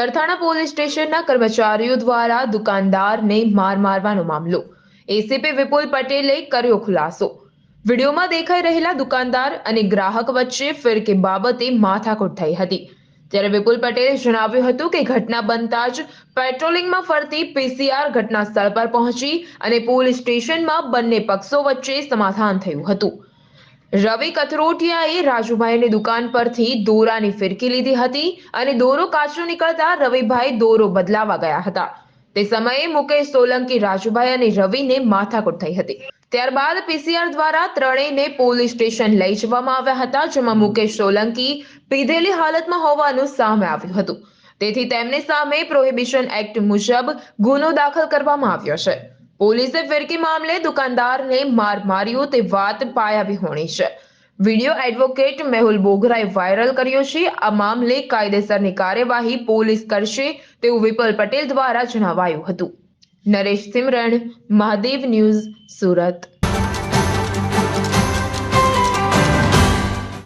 Sarthana police સ્ટેશનના કર્મચારીઓ દ્વારા દુકાનદારને માર મારવાનો મામલો. એસીપી વિપુલ પટેલે કર્યો ખુલાસો. વિડીયોમાં દેખાઈ રહેલા દુકાનદાર અને ગ્રાહક વચ્ચે ફિરકી બાબતે માથાકૂટ થઈ હતી. ત્યારે વિપુલ પટેલે જણાવ્યું હતું કે ઘટના બનતા જ પેટ્રોલિંગમાં ફરતી પીસીઆર ઘટના સ્થળ પર પહોંચી અને પોલીસ સ્ટેશનમાં બંને પક્ષો વચ્ચે સમાધાન થયું હતું. રવિ કથરોટિયાએ રાજુભાઈની દુકાન પરથી દોરાની ફિરકી લીધી હતી અને દોરો કાચો નીકળતા રવિભાઈ દોરો બદલાવા ગયા હતા. તે સમયે મુકેશ સોલંકી, રાજુભાઈ અને રવિને માથાકૂટ થઈ હતી. ત્યારબાદ પીસીઆર દ્વારા ત્રણેયને પોલીસ સ્ટેશન લઈ જવામાં આવ્યા હતા, જેમાં મુકેશ સોલંકી પીધેલી હાલતમાં હોવાનું સામે આવ્યું હતું. તેથી તેમની સામે પ્રોહિબિશન એક્ટ મુજબ ગુનો દાખલ કરવામાં આવ્યો છે. પોલીસે ફિરકી મામલે દુકાનદારને માર માર્યો તે વાત પાયાવિહોણી છે. વિડિયો એડવોકેટ મેહુલ બોગરાએ વાયરલ કર્યો છે. આ મામલે કાયદેસરની કાર્યવાહી પોલીસ કરશે તેવું વિપુલ પટેલ દ્વારા જણાવાયું હતું. નરેશ સિમરણ, મહાદેવ ન્યૂઝ સુરત.